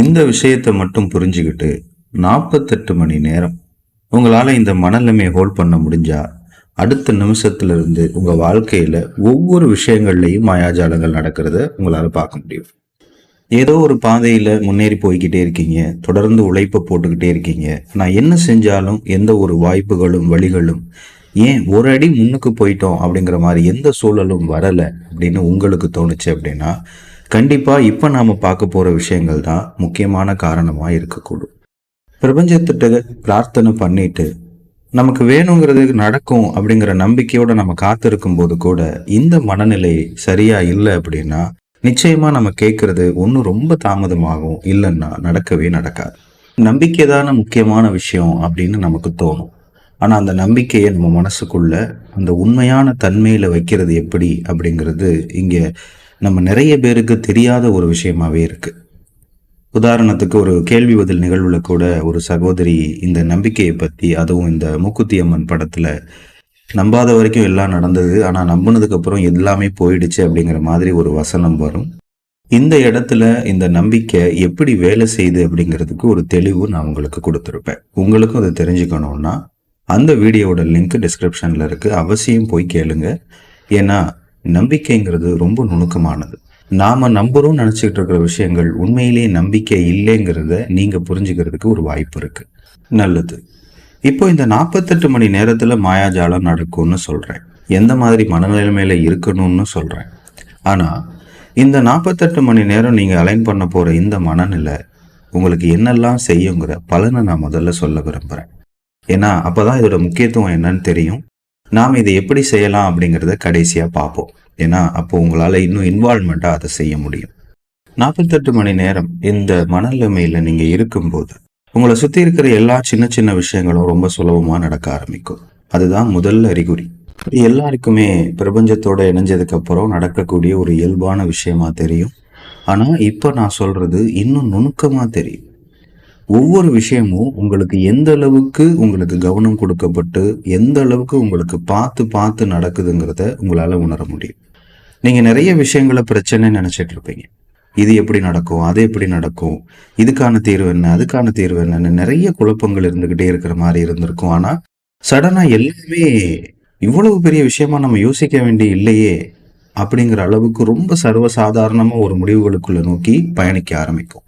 இந்த விஷயத்தை மட்டும் புரிஞ்சுக்கிட்டு நாற்பத்தெட்டு மணி நேரம் உங்களால் இந்த மனநிலைமையை ஹோல்ட் பண்ண முடிஞ்சா அடுத்த நிமிஷத்துல இருந்து உங்க வாழ்க்கையில ஒவ்வொரு விஷயங்கள்லையும் மாயாஜாலங்கள் நடக்கிறத உங்களால பார்க்க முடியும். ஏதோ ஒரு பாதையில முன்னேறி போய்கிட்டே இருக்கீங்க தொடர்ந்து உழைப்பை போட்டுக்கிட்டே இருக்கீங்க. நான் என்ன செஞ்சாலும் எந்த ஒரு வாய்ப்புகளும் வழிகளும் ஏன் ஒரு அடி முன்னுக்கு போயிட்டோம் அப்படிங்கிற மாதிரி எந்த சூழலும் வரலை அப்படின்னு உங்களுக்கு தோணுச்சு அப்படின்னா கண்டிப்பாக இப்போ நாம பார்க்க போகிற விஷயங்கள் தான் முக்கியமான காரணமாக இருக்கக்கூடும். பிரபஞ்சத்திட்ட பிரார்த்தனை பண்ணிட்டு நமக்கு வேணுங்கிறது நடக்கும் அப்படிங்கிற நம்பிக்கையோட நம்ம காத்திருக்கும் போது கூட இந்த மனநிலை சரியா இல்லை அப்படின்னா நிச்சயமா நம்ம கேட்கறது ஒன்றும் ரொம்ப தாமதமாகும். இல்லைன்னா நடக்கவே நடக்காது. நம்பிக்கை தானே முக்கியமான விஷயம் அப்படின்னு நமக்கு தோணும். ஆனால் அந்த நம்பிக்கையை நம்ம மனசுக்குள்ள அந்த உண்மையான தன்மையில் வைக்கிறது எப்படி அப்படிங்கிறது இங்கே நம்ம நிறைய பேருக்கு தெரியாத ஒரு விஷயமாவே இருக்குது உதாரணத்துக்கு ஒரு கேள்வி பதில் நிகழ்வுல கூட ஒரு சகோதரி இந்த நம்பிக்கையை பற்றி அதுவும் இந்த மூக்குத்தி அம்மன் படத்தில் நம்பாத வரைக்கும் எல்லாம் நடந்தது ஆனால் நம்பினதுக்கு அப்புறம் எல்லாமே போயிடுச்சு அப்படிங்கிற மாதிரி ஒரு வசனம் வரும். இந்த இடத்துல இந்த நம்பிக்கை எப்படி வேலை செய்யுது அப்படிங்கிறதுக்கு ஒரு தெளிவு நான் உங்களுக்கு கொடுத்துருப்பேன். உங்களுக்கும் அதை தெரிஞ்சுக்கணும்னா அந்த வீடியோவோட லிங்க் டிஸ்கிரிப்ஷனில் இருக்குது அவசியம் போய் கேளுங்க. ஏன்னா நம்பிக்கைங்கிறது ரொம்ப நுணுக்கமானது. நாம் நம்புறோம் நினச்சிக்கிட்டு இருக்கிற விஷயங்கள் உண்மையிலேயே நம்பிக்கை இல்லைங்கிறத நீங்கள் புரிஞ்சுக்கிறதுக்கு ஒரு வாய்ப்பு இருக்குது நல்லது. இப்போ இந்த நாற்பத்தெட்டு மணி நேரத்தில் மாயாஜாலம் நடக்கும்னு சொல்கிறேன் எந்த மாதிரி மனநிலைமையில் இருக்கணும்னு சொல்கிறேன் ஆனால் இந்த நாற்பத்தெட்டு மணி நேரம் நீங்கள் அலைன் பண்ண போகிற இந்த மனநிலை உங்களுக்கு என்னெல்லாம் செய்யுங்கிற பலனை நான் முதல்ல சொல்ல விரும்புறேன். ஏன்னா அப்போதான் இதோட முக்கியத்துவம் என்னன்னு தெரியும். நாம் இதை எப்படி செய்யலாம் அப்படிங்கிறத கடைசியா பார்ப்போம். ஏன்னா அப்போ உங்களால் இன்னும் இன்வால்மெண்ட்டாக அதை செய்ய முடியும். நாற்பத்தெட்டு மணி நேரம் இந்த மனநிலைமையில நீங்கள் இருக்கும்போது உங்களை சுற்றி இருக்கிற எல்லா சின்ன சின்ன விஷயங்களும் ரொம்ப சுலபமாக நடக்க ஆரம்பிக்கும். அதுதான் முதல் அறிகுறி. இது எல்லாருக்குமே பிரபஞ்சத்தோட இணைஞ்சதுக்கு அப்புறம் நடக்கக்கூடிய ஒரு இயல்பான விஷயமா தெரியும். ஆனால் இப்போ நான் சொல்றது இன்னும் நுணுக்கமாக தெரியும். ஒவ்வொரு விஷயமும் உங்களுக்கு எந்த அளவுக்கு உங்களுக்கு கவனம் கொடுக்கப்பட்டு எந்த அளவுக்கு உங்களுக்கு பார்த்து பார்த்து நடக்குதுங்கிறத உங்களால் உணர முடியும். நீங்கள் நிறைய விஷயங்களை பிரச்சனை நினச்சிட்டு இருப்பீங்க. இது எப்படி நடக்கும் அது எப்படி நடக்கும் இதுக்கான தீர்வு என்ன அதுக்கான தீர்வு என்னன்னு நிறைய குழப்பங்கள் இருந்துகிட்டே இருக்கிற மாதிரி இருந்திருக்கும். ஆனால் சடனாக எல்லாமே இவ்வளவு பெரிய விஷயமா நம்ம யோசிக்க வேண்டிய இல்லையே அப்படிங்கிற அளவுக்கு ரொம்ப சர்வசாதாரணமாக ஒரு முடிவுகளுக்குள்ள நோக்கி பயணிக்க ஆரம்பிக்கும்.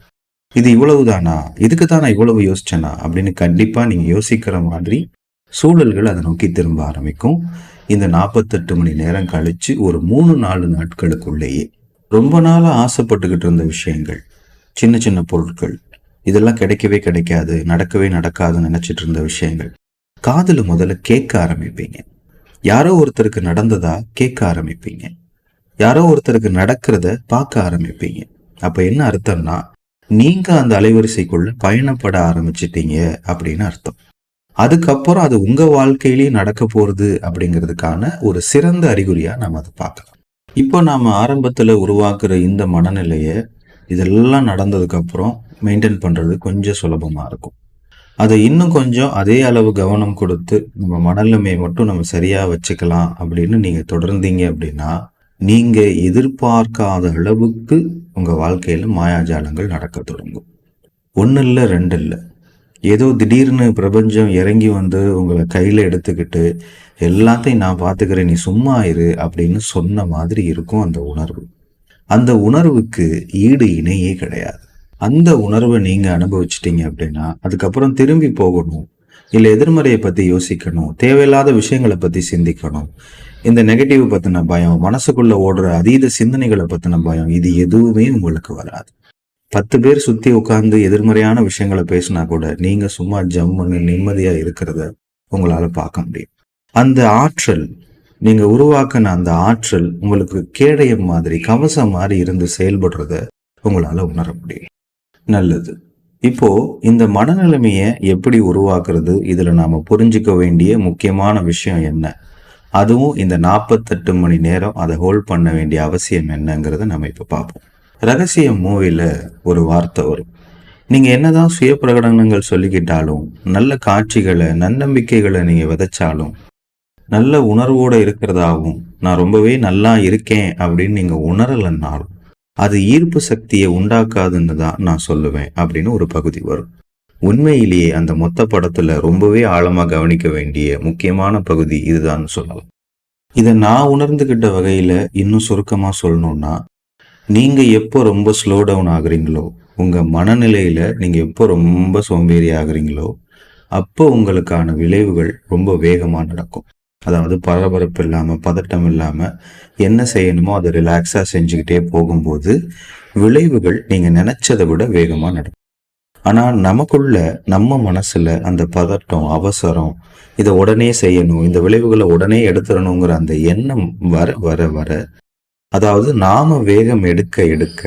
இது இவ்வளவுதானா? இதுக்கு தான் நான் இவ்வளவு யோசிச்சேனா? அப்படின்னு கண்டிப்பாக நீங்கள் யோசிக்கிற மாதிரி சூழல்கள் அதை நோக்கி திரும்ப ஆரம்பிக்கும். இந்த நாற்பத்தெட்டு மணி நேரம் கழித்து ஒரு மூணு நாலு நாட்களுக்குள்ளேயே ரொம்ப நாளாக ஆசைப்பட்டுக்கிட்டு இருந்த விஷயங்கள் சின்ன சின்ன பொருட்கள் இதெல்லாம் கிடைக்கவே கிடைக்காது நடக்கவே நடக்காதுன்னு நினச்சிட்டு இருந்த விஷயங்கள் காதில் முதல்ல கேட்க ஆரம்பிப்பீங்க. யாரோ ஒருத்தருக்கு நடந்ததா கேட்க ஆரம்பிப்பீங்க. யாரோ ஒருத்தருக்கு நடக்கிறத பார்க்க ஆரம்பிப்பீங்க. அப்போ என்ன அர்த்தம்னா நீங்க அந்த அலைவரிசைக்குள்ள பயணப்பட ஆரம்பிச்சிட்டீங்க அப்படின்னு அர்த்தம். அதுக்கப்புறம் அது உங்க வாழ்க்கையிலேயே நடக்க போறது அப்படிங்கிறதுக்கான ஒரு சிறந்த அறிகுறியா நாம அதை பார்க்கலாம். இப்போ நாம ஆரம்பத்துல உருவாக்குற இந்த மனநிலையை இதெல்லாம் நடந்ததுக்கு அப்புறம் மெயின்டைன் பண்றது கொஞ்சம் சுலபமா இருக்கும். அதை இன்னும் கொஞ்சம் அதே அளவு கவனம் கொடுத்து நம்ம மனநிலைமையை மட்டும் நம்ம சரியா வச்சுக்கலாம் அப்படின்னு நீங்க தொடர்ந்தீங்க அப்படின்னா நீங்க எதிர்பார்க்காத அளவுக்கு உங்க வாழ்க்கையில மாயாஜாலங்கள் நடக்க தொடங்கும். ஒன்று இல்லை ரெண்டு இல்லை ஏதோ திடீர்னு பிரபஞ்சம் இறங்கி வந்து உங்களை கையில எடுத்துக்கிட்டு எல்லாத்தையும் நான் பார்த்துக்கிறேன் நீ சும்மா இரு அப்படின்னு சொன்ன மாதிரி இருக்கும் அந்த உணர்வு. அந்த உணர்வுக்கு ஈடு இணையே கிடையாது. அந்த உணர்வை நீங்க அனுபவிச்சிட்டீங்க அப்படின்னா அதுக்கப்புறம் திரும்பி போகணும். இல்லை எதிர்மறையை பத்தி யோசிக்கணும். தேவையில்லாத விஷயங்களை பத்தி சிந்திக்கணும். இந்த நெகட்டிவ் பத்தின பயம் மனசுக்குள்ள ஓடுற அதீத சிந்தனைகளை பத்தின பயம் இது எதுவுமே உங்களுக்கு வராது. பத்து பேர் சுத்தி உட்கார்ந்து எதிர்மறையான விஷயங்களை பேசினா கூட நீங்க சும்மா ஜம்முன்னு நிம்மதியா இருக்கிறத உங்களால பார்க்க முடியும். அந்த ஆற்றல் நீங்க உருவாக்கின அந்த ஆற்றல் உங்களுக்கு கேடயம் மாதிரி கவசம் மாதிரி இருந்து செயல்படுறத உங்களால உணர முடியும். நல்லது. இப்போ இந்த மனநிலைமையை எப்படி உருவாக்குறது? இதுல நாம புரிஞ்சுக்க வேண்டிய முக்கியமான விஷயம் என்ன? அதுவும் இந்த நாற்பத்தெட்டு மணி நேரம் அதை ஹோல்ட் பண்ண வேண்டிய அவசியம் என்னங்கிறத நம்ம இப்போ பார்ப்போம். ரகசியம் மூவியில் ஒரு வார்த்தை வரும். நீங்கள் என்னதான் சுய பிரகடனங்கள் சொல்லிக்கிட்டாலும் நல்ல காட்சிகளை நன்னம்பிக்கைகளை நீங்கள் விதைச்சாலும் நல்ல உணர்வோடு இருக்கிறதாகவும் நான் ரொம்பவே நல்லா இருக்கேன் அப்படின்னு நீங்கள் உணரலைன்னாலும் அது ஈர்ப்பு சக்தியை உண்டாக்காதுன்னு தான் நான் சொல்லுவேன் அப்படின்னு ஒரு பகுதி வரும். உண்மையிலேயே அந்த மொத்த படத்துல ரொம்பவே ஆழமா கவனிக்க வேண்டிய முக்கியமான பகுதி இதுதான் சொல்லலாம். இதை நான் உணர்ந்துகிட்ட வகையில இன்னும் சுருக்கமா சொல்லணும்னா நீங்க எப்போ ரொம்ப ஸ்லோ டவுன் ஆகுறீங்களோ உங்க மனநிலையில நீங்க எப்போ ரொம்ப சோம்பேறி ஆகுறீங்களோ அப்போ உங்களுக்கான விளைவுகள் ரொம்ப வேகமா நடக்கும். அதாவது பரபரப்பு இல்லாம பதட்டம் இல்லாம என்ன செய்யணுமோ அதை ரிலாக்ஸா செஞ்சுக்கிட்டே போகும்போது விளைவுகள் நீங்க நினைச்சதை விட வேகமா நடக்கும். ஆனால் நமக்குள்ள நம்ம மனசுல அந்த பதட்டம் அவசரம் இதை உடனே செய்யணும் இந்த விளைவுகளை உடனே எடுத்துடணுங்கிற அந்த எண்ணம் வர வர வர அதாவது நாம வேகம் எடுக்க எடுக்க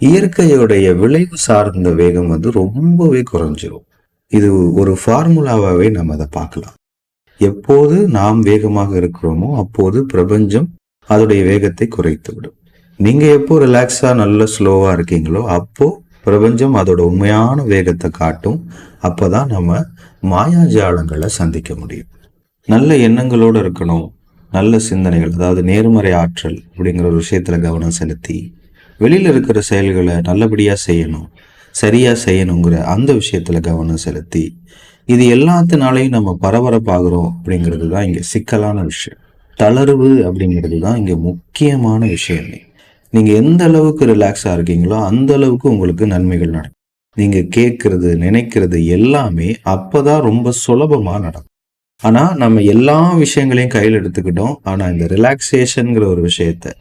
இயற்கையுடைய விளைவு சார்ந்த வேகம் வந்து ரொம்பவே குறைஞ்சிரும். இது ஒரு ஃபார்முலாவாகவே நம்ம அதை பார்க்கலாம். எப்போது நாம் வேகமாக இருக்கிறோமோ அப்போது பிரபஞ்சம் அதோடைய வேகத்தை குறைத்து விடும் நீங்க எப்போ ரிலாக்ஸா நல்ல ஸ்லோவா இருக்கீங்களோ அப்போ பிரபஞ்சம் அதோட உண்மையான வேகத்தை காட்டும். அப்பதான் நம்ம மாயாஜாலங்களை சந்திக்க முடியும். நல்ல எண்ணங்களோடு இருக்கணும். நல்ல சிந்தனைகள் அதாவது நேர்மறை ஆற்றல் அப்படிங்கிற ஒரு விஷயத்துல கவனம் செலுத்தி வெளியில் இருக்கிற செயல்களை நல்லபடியாக செய்யணும். சரியாக செய்யணுங்கிற அந்த விஷயத்தில் கவனம் செலுத்தி இது எல்லாத்தினாலையும் நம்ம பரபரப்பாகிறோம் அப்படிங்கிறது தான் இங்கே சிக்கலான விஷயம். தளர்வு அப்படிங்கிறது தான் இங்கே முக்கியமான விஷயமே. நீங்கள் எந்த அளவுக்கு ரிலாக்ஸாக இருக்கீங்களோ அந்த அளவுக்கு உங்களுக்கு நன்மைகள் நடக்கும். நீங்கள் கேட்கறது நினைக்கிறது எல்லாமே அப்போ தான் ரொம்ப சுலபமாக நடக்கும். ஆனால் நம்ம எல்லா விஷயங்களையும் கையில் எடுத்துக்கிட்டோம். ஆனால் இந்த ரிலாக்ஸேஷனுங்கிற ஒரு விஷயத்த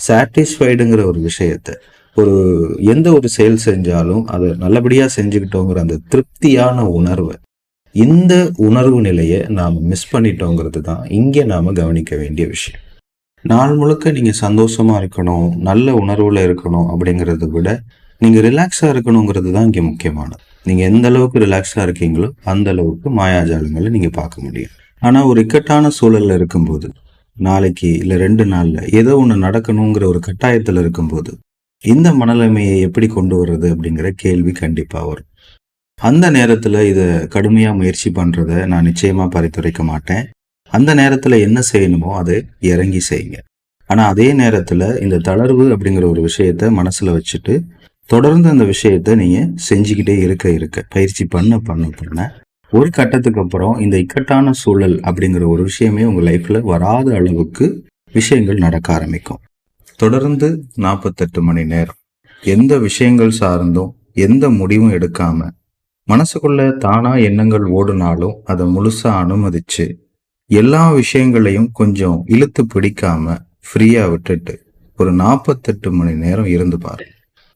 சாட்டிஸ்ஃபைடுங்கிற ஒரு விஷயத்த ஒரு எந்த ஒரு செயல் செஞ்சாலும் அதை நல்லபடியாக செஞ்சுக்கிட்டோங்கிற அந்த திருப்தியான உணர்வை இந்த உணர்வு நிலையை நாம் மிஸ் பண்ணிட்டோங்கிறது தான் இங்கே நாம் கவனிக்க வேண்டிய விஷயம். நாள் முழுக்க நீங்கள் சந்தோஷமா இருக்கணும் நல்ல உணர்வில் இருக்கணும் அப்படிங்கிறத விட நீங்கள் ரிலாக்ஸாக இருக்கணுங்கிறது தான் இங்கே முக்கியமானது. நீங்கள் எந்த அளவுக்கு ரிலாக்ஸாக இருக்கீங்களோ அந்த அளவுக்கு மாயாஜாலங்களை நீங்கள் பார்க்க முடியும். ஆனால் ஒரு இக்கட்டான சூழலில் இருக்கும்போது நாளைக்கு இல்லை ரெண்டு நாளில் ஏதோ ஒன்று நடக்கணுங்கிற ஒரு கட்டாயத்தில் இருக்கும்போது இந்த மனநிலைமையை எப்படி கொண்டு வர்றது அப்படிங்கிற கேள்வி கண்டிப்பாக வரும். அந்த நேரத்தில் இதை கடுமையாக முயற்சி பண்ணுறத நான் நிச்சயமாக பரிந்துரைக்க மாட்டேன். அந்த நேரத்தில் என்ன செய்யணுமோ அதை இறங்கி செய்யுங்க. ஆனால் அதே நேரத்தில் இந்த தளர்வு அப்படிங்கிற ஒரு விஷயத்த மனசில் வச்சுட்டு தொடர்ந்து அந்த விஷயத்த நீங்கள் செஞ்சுக்கிட்டே இருக்க இருக்க. பயிற்சி பண்ண பண்ண பண்ண. ஒரு கட்டத்துக்கு அப்புறம் இந்த இக்கட்டான சூழல் அப்படிங்கிற ஒரு விஷயமே உங்கள் லைஃப்பில் வராத அளவுக்கு விஷயங்கள் நடக்க ஆரம்பிக்கும். தொடர்ந்து நாற்பத்தெட்டு மணி நேரம். எந்த விஷயங்கள் சார்ந்தும் எந்த முடிவும் எடுக்காம மனசுக்குள்ள தானா எண்ணங்கள் ஓடுனாலும் அதை முழுசா அனுமதிச்சு எல்லா விஷயங்களையும் கொஞ்சம் இழுத்து பிடிக்காம ஃப்ரீயா விட்டுட்டு ஒரு நாற்பத்தெட்டு மணி நேரம் இருந்து பாரு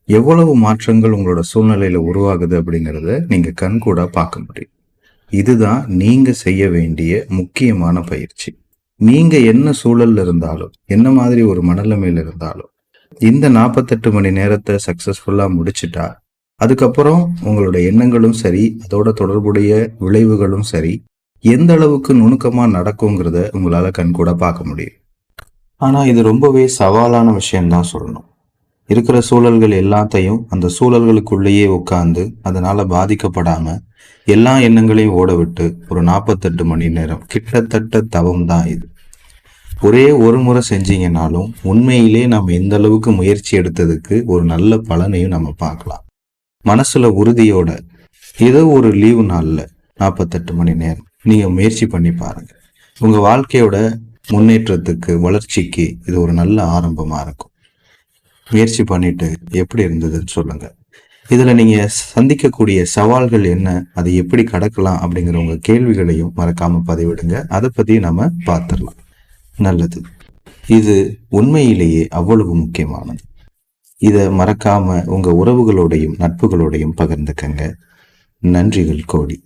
எவ்வளவு மாற்றங்கள் உங்களோட சூழ்நிலையில உருவாகுது அப்படிங்கிறத நீங்க கண்கூடா பார்க்க முடியும். இதுதான் நீங்க செய்ய வேண்டிய முக்கியமான பயிற்சி. நீங்க என்ன சூழல்ல இருந்தாலும் என்ன மாதிரி ஒரு மனநிலைமையில இருந்தாலும் இந்த நாற்பத்தெட்டு மணி நேரத்தை சக்சஸ்ஃபுல்லா முடிச்சிட்டா அதுக்கப்புறம் உங்களோட எண்ணங்களும் சரி அதோட தொடர்புடைய விளைவுகளும் சரி எந்த அளவுக்கு நுணுக்கமாக நடக்குங்கிறத உங்களால் கண்கூட பார்க்க முடியும். ஆனால் இது ரொம்பவே சவாலான விஷயம்தான் சொல்லணும். இருக்கிற சூழல்கள் எல்லாத்தையும் அந்த சூழல்களுக்குள்ளேயே உட்கார்ந்து அதனால பாதிக்கப்படாம எல்லா எண்ணங்களையும் ஓட விட்டு ஒரு நாற்பத்தெட்டு மணி நேரம் கிட்டத்தட்ட தவம் தான் இது. ஒரே ஒரு முறை செஞ்சீங்கனாலும் உண்மையிலே நம்ம எந்த அளவுக்கு முயற்சி எடுத்ததுக்கு ஒரு நல்ல பலனையும் நம்ம பார்க்கலாம். மனசுல உறுதியோட ஏதோ ஒரு லீவு நாளில் நாற்பத்தெட்டு மணி நேரம் நீங்கள் முயற்சி பண்ணி பாருங்க. உங்கள் வாழ்க்கையோட முன்னேற்றத்துக்கு வளர்ச்சிக்கு இது ஒரு நல்ல ஆரம்பமாக இருக்கும். முயற்சி பண்ணிட்டு எப்படி இருந்ததுன்னு சொல்லுங்க. இதில் நீங்கள் சந்திக்கக்கூடிய சவால்கள் என்ன? அதை எப்படி கடக்கலாம்? அப்படிங்கிற உங்கள் கேள்விகளையும் மறக்காமல் பதிவிடுங்க. அதை பற்றியும் நம்ம பார்த்துடலாம் நல்லது. இது உண்மையிலேயே அவ்வளவு முக்கியமானது. இதை மறக்காம உங்கள் உறவுகளோடையும் நட்புகளோடையும் பகிர்ந்துக்கங்க. நன்றிகள் கோடி.